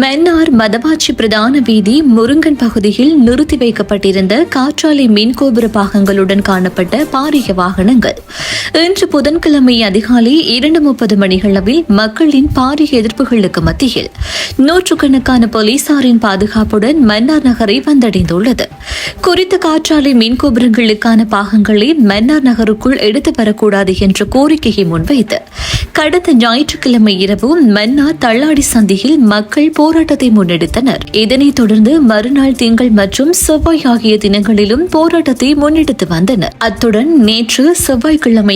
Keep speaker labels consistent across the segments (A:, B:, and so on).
A: மன்னார் மதவாச்சி பிரதான வீதி முருங்கன் பகுதியில் நிறுத்தி வைக்கப்பட்டிருந்த காற்றாலை மின்கோபுர பாகங்களுடன் காணப்பட்ட பாரிய வாகனங்கள். இன்று புதன்கிழமை அதிகாலை இரண்டு முப்பது மணிகளவில் மக்களின் பாரிய எதிர்ப்புகளுக்கு மத்தியில் நூற்றுக்கணக்கான போலீசாரின் பாதுகாப்புடன் மன்னார் நகரை வந்தடைந்துள்ளது. குறித்த காற்றாலை மின் கோபுரங்களுக்கான பாகங்களை மன்னார் நகருக்குள் எடுத்து வரக்கூடாது என்ற கோரிக்கையை முன்வைத்து கடந்த ஞாயிற்றுக்கிழமை இரவு மன்னார் தள்ளாடி சந்தியில் மக்கள் போராட்டத்தை முன்னெடுத்தனர். இதனைத் தொடர்ந்து மறுநாள் திங்கள் மற்றும் செவ்வாய் ஆகிய தினங்களிலும் போராட்டத்தை முன்னெடுத்து வந்தனர். அத்துடன் நேற்று செவ்வாய்க்கிழமை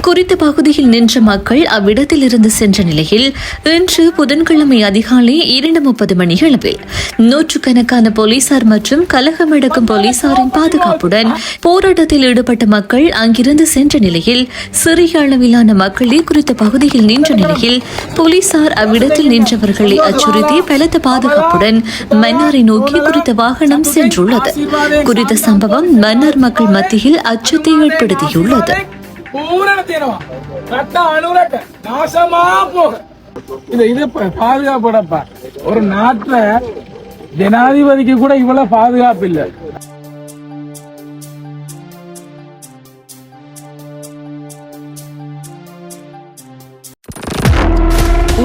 A: குறித்த பகுதியில் நின்ற மக்கள் அவ்விடத்தில் இருந்து சென்ற நிலையில் இன்று புதன்கிழமை அதிகாலை இரண்டு முப்பது மணி அளவில் நூற்றுக்கணக்கான போலீசார் மற்றும் கலகம் எடுக்கும் போலீசாரின் பாதுகாப்புடன் போராட்டத்தில் ஈடுபட்ட மக்கள் அங்கிருந்து சென்ற நிலையில் சிறிய அளவிலான மக்களே குறித்த பகுதியில் நின்ற நிலையில் போலீசார் அவ்விடத்தில் நின்றவர்களை அச்சுறுத்தி பலத்த பாதுகாப்புடன் மன்னாரை நோக்கி குறித்த வாகனம் சென்றுள்ளது. குறித்த சம்பவம் மன்னார் மக்கள் மத்தியில் அச்சத்தை ஏற்படுத்தியுள்ளது.
B: தேனவா ரத்த அணுரட்ட நாசமா போக இது இது ப- பாதுகாப்புடப்பா ஒரு நாட்டுல ஜனாதிபதிக்கு கூட இவ்வளவு பாதுகாப்பு இல்லை